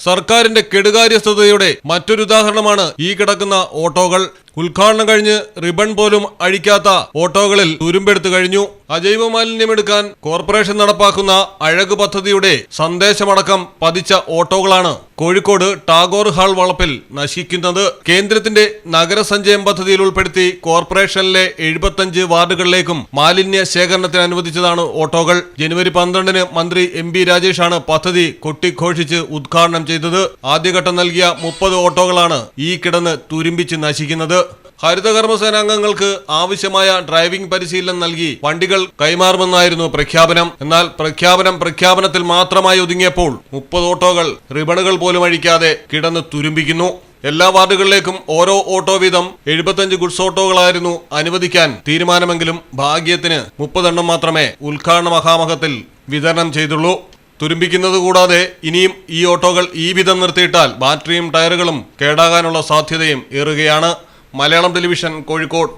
സർക്കാരിന്റെ കെടുകാര്യസ്ഥതയുടെ മറ്റൊരു ഉദാഹരണമാണ് ഈ കിടക്കുന്ന ഓട്ടോകൾ. ഉദ്ഘാടനം കഴിഞ്ഞ് റിബൺ പോലും അഴിക്കാത്ത ഓട്ടോകളിൽ തുരുമ്പെടുത്തു കഴിഞ്ഞു. അജൈവ മാലിന്യമെടുക്കാൻ കോർപ്പറേഷൻ നടപ്പാക്കുന്ന അഴക് പദ്ധതിയുടെ സന്ദേശമടക്കം പതിച്ച ഓട്ടോകളാണ് കോഴിക്കോട് ടാഗോർ ഹാൾ വളപ്പിൽ നശിക്കുന്നത്. കേന്ദ്രത്തിന്റെ നഗരസഞ്ചയം പദ്ധതിയിൽ ഉൾപ്പെടുത്തി കോർപ്പറേഷനിലെ എഴുപത്തഞ്ച് വാർഡുകളിലേക്കും മാലിന്യ ശേഖരണത്തിന് അനുവദിച്ചതാണ് ഓട്ടോകൾ. ജനുവരി പന്ത്രണ്ടിന് മന്ത്രി എം ബി രാജേഷാണ് പദ്ധതി കൊട്ടിഘോഷിച്ച് ഉദ്ഘാടനം ചെയ്തത്. ആദ്യഘട്ടം നൽകിയ മുപ്പത് ഓട്ടോകളാണ് ഈ കിടന്ന് തുരുമ്പിച്ച് നശിക്കുന്നത്. ഹരിതകർമ്മസേന അംഗങ്ങൾക്ക് ആവശ്യമായ ഡ്രൈവിംഗ് പരിശീലനം നൽകി വണ്ടികൾ കൈമാറുമെന്നായിരുന്നു പ്രഖ്യാപനം. എന്നാൽ പ്രഖ്യാപനം പ്രഖ്യാപനത്തിൽ മാത്രമായി ഒതുങ്ങിയപ്പോൾ മുപ്പത് ഓട്ടോകൾ റിബണുകൾ പോലും അഴിക്കാതെ കിടന്ന് തുരുമ്പിക്കുന്നു. എല്ലാ വാർഡുകളിലേക്കും ഓരോ ഓട്ടോ വീതം എഴുപത്തഞ്ച് ഗുഡ്സ് ഓട്ടോകളായിരുന്നു അനുവദിക്കാൻ തീരുമാനമെങ്കിലും ഭാഗ്യത്തിന് മുപ്പതെണ്ണം മാത്രമേ ഉദ്ഘാടന മഹാമഹത്തിൽ വിതരണം ചെയ്തുള്ളൂ. തുരുമ്പിക്കുന്നത് കൂടാതെ ഇനിയും ഈ ഓട്ടോകൾ ഈ വിധം നിർത്തിയിട്ടാൽ ബാറ്ററിയും ടയറുകളും കേടാകാനുള്ള സാധ്യതയും ഏറുകയാണ്. മലയാളം ടെലിവിഷൻ കോഴിക്കോട്.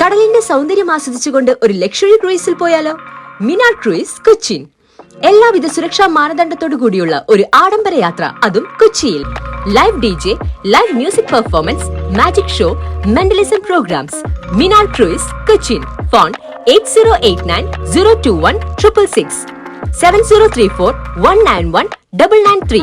കടലിന്റെ സൗന്ദര്യം ആസ്വദിച്ചുകൊണ്ട് ഒരു ലക്ഷറി ക്രൂയിസിൽ പോയാലോ? മിനാർ ക്രൂയിസ് കൊച്ചിൻ എല്ലാവിധ സുരക്ഷാ മാനദണ്ഡത്തോടു കൂടിയുള്ള ഒരു ആഡംബര യാത്ര അതും കൊച്ചിയിൽ. Live D J live music performance magic show mentalism programs Minar cruise Cochin phone eight zero eight nine zero two one triple six seven zero three four one nine one double nine three